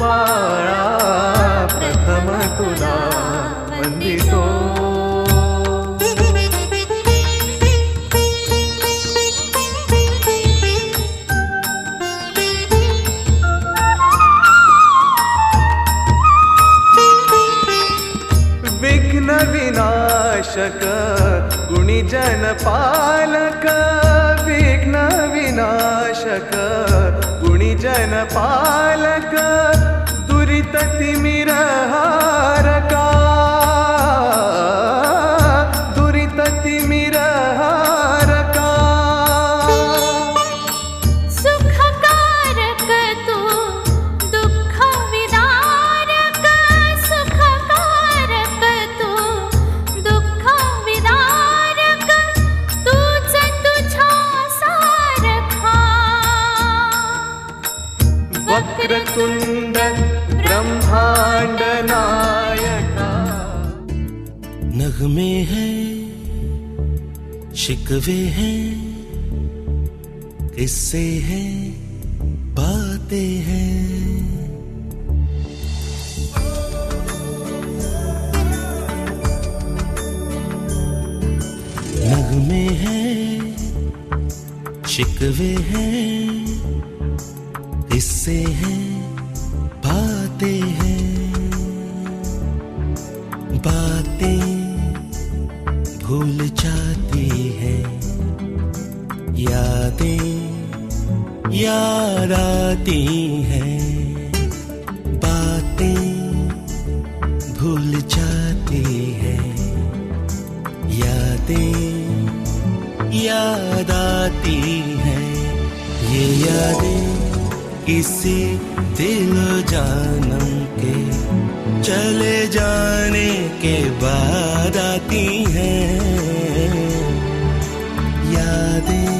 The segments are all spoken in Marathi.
बाळा प्रथम तुला वंदितो. विघ्न विनाशक गुणिजन पालक विघ्न विनाशक गुणिजन पालक शिकवे हैं, किस्से हैं, बातें हैं। नगमे हैं, शिकवे हैं, किस्से हैं, बातें हैं। बातें भूल जाती है। यादें याद आती हैं। बातें भूल जाती है। यादें याद आती हैं। ये यादें किसी दिल जानम चले जाने के बाद आती हैं। यादें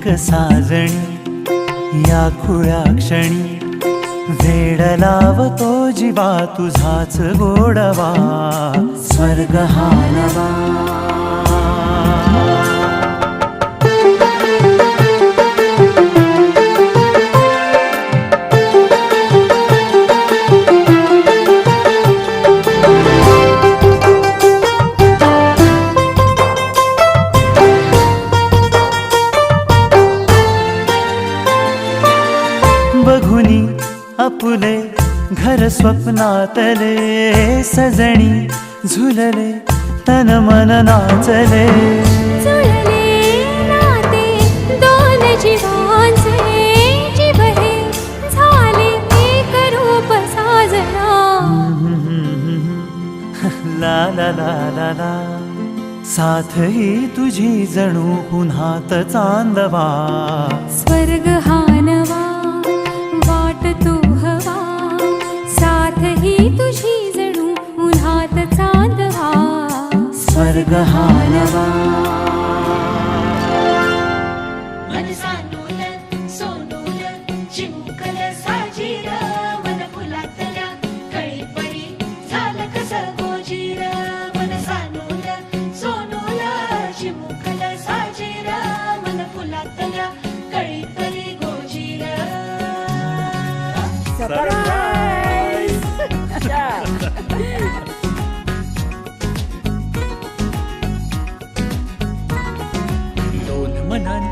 एक साजणी या खुळ्या क्षणी वेड लावतो जीवा तुझाच गोडवा स्वर्ग हा नवा. स्वप्नातले सजणी झुलले तन मन नाचले. ला ला ला ला ला. साथ ही तुझी जणू पुन्हात चांदवा. स्वर्ग हा स्वर्ग हा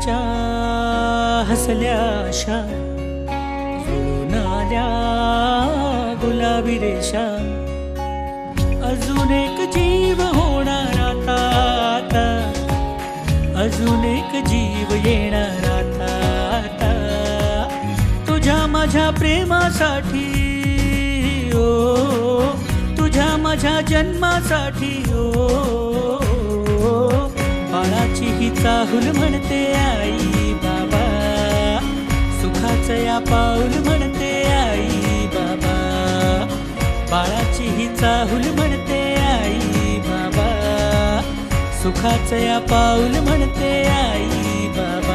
मनांच्या हसल्या आशा जुळून आल्या गुलाबी रेषा. अजून एक जीव होणार आता आता. अजून एक जीव येणार आता आता. तुझ्या माझ्या प्रेमासाठी ओ. तुझ्या माझ्या जन्मासाठी ओ. सुखाची ही चाहूल म्हणते आई बाबा. सुखाचं या पाऊल म्हणते आई बाबा. बाळाची ही चाहूल म्हणते आई बाबा. सुखाचं या पाऊल म्हणते आई बाबा.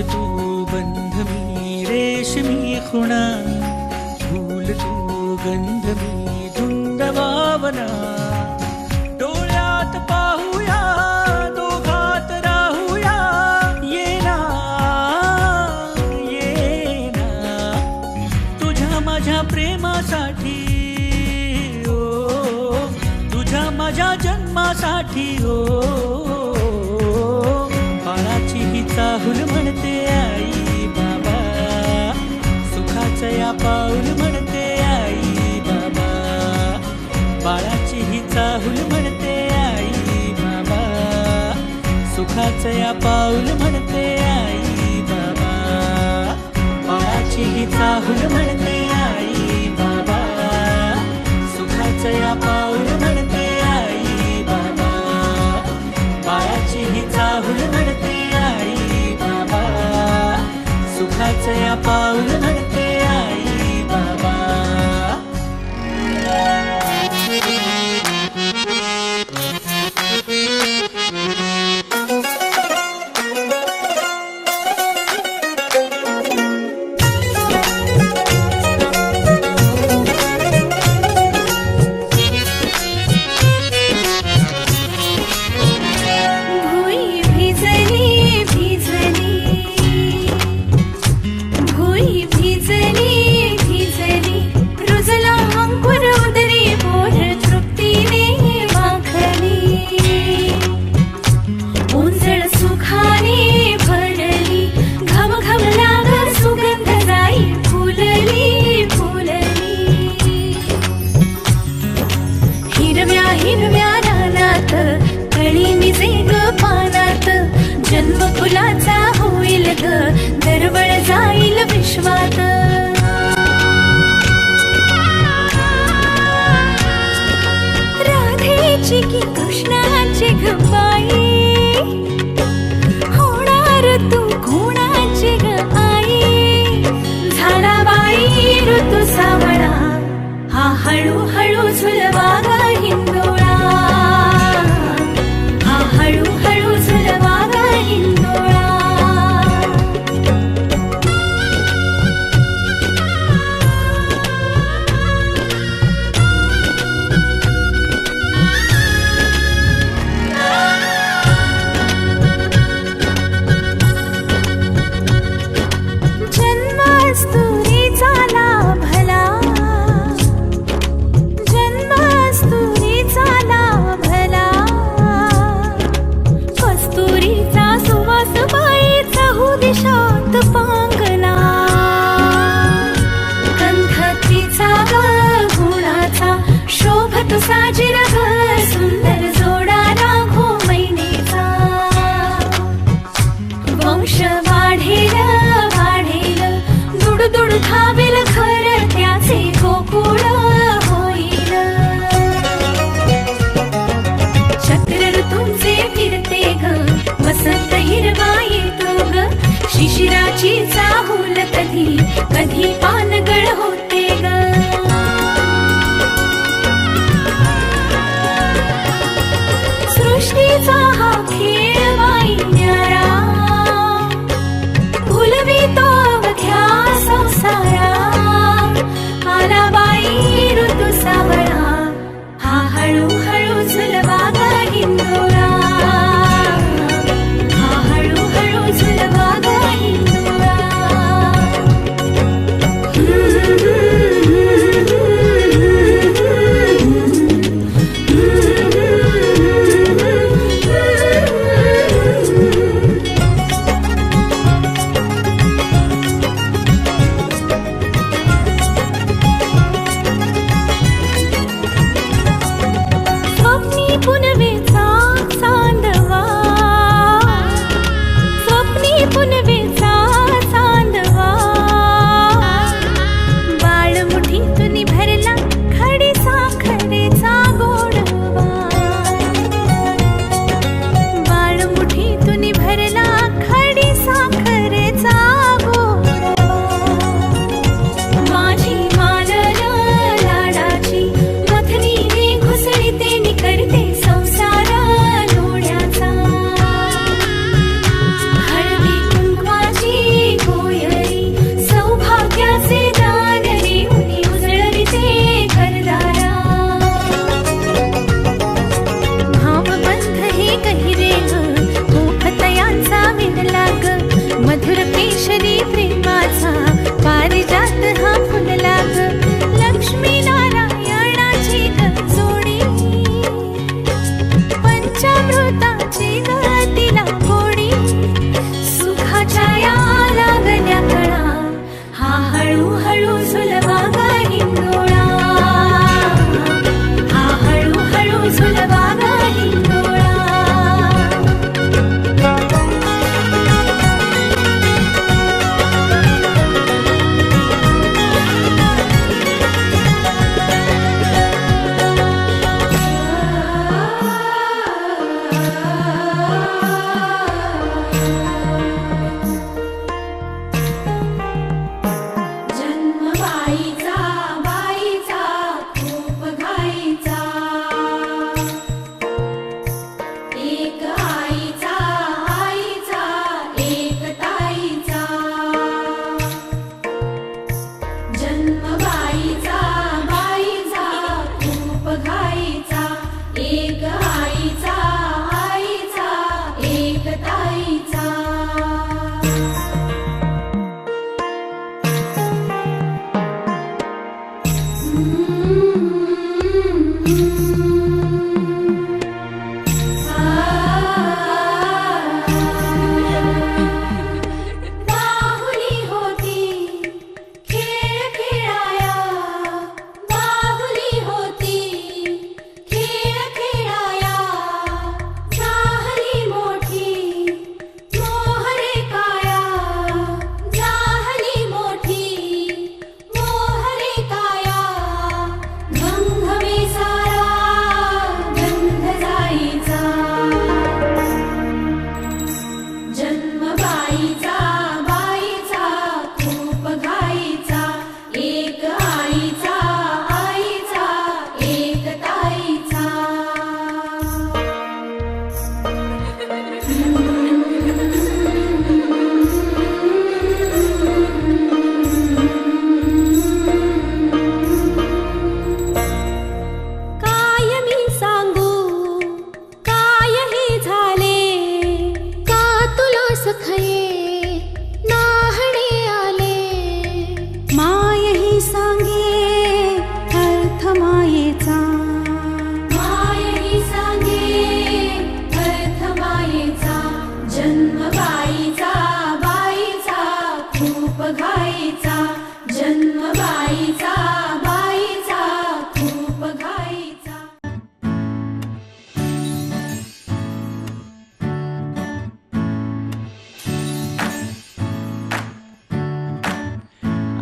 ू बन्धमी रेशमी खुणातु गन्धमी तुना ही चाहुल शिराची चाहूल कधी? कधी पानगळ होते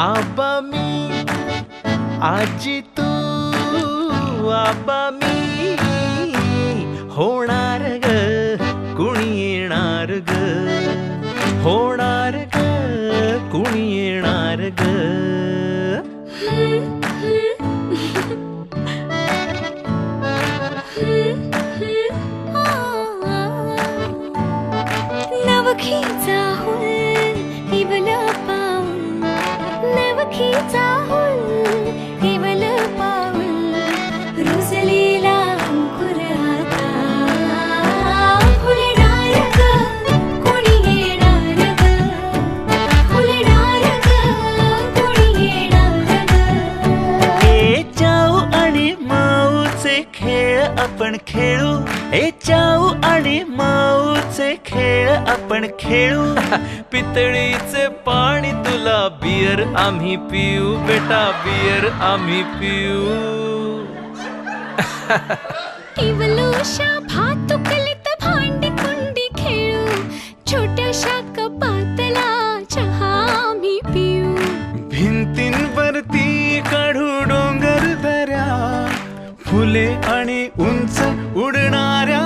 आबा मी आजी तू आबा मी होणार ग चाऊ आणि माऊचे खेळ आपण खेळू. पितळीचे पाणी तुला बियर आम्ही पिऊ. बेटा बियर आम्ही पिऊ. इवलूशा भातुकलीत भांडी कुंडी खेळू. छोट्याशा कपातला चहा आम्ही पिऊ. भिंतींवरती काढू डोंगर दऱ्या. फुले आणि उंच उडणाऱ्या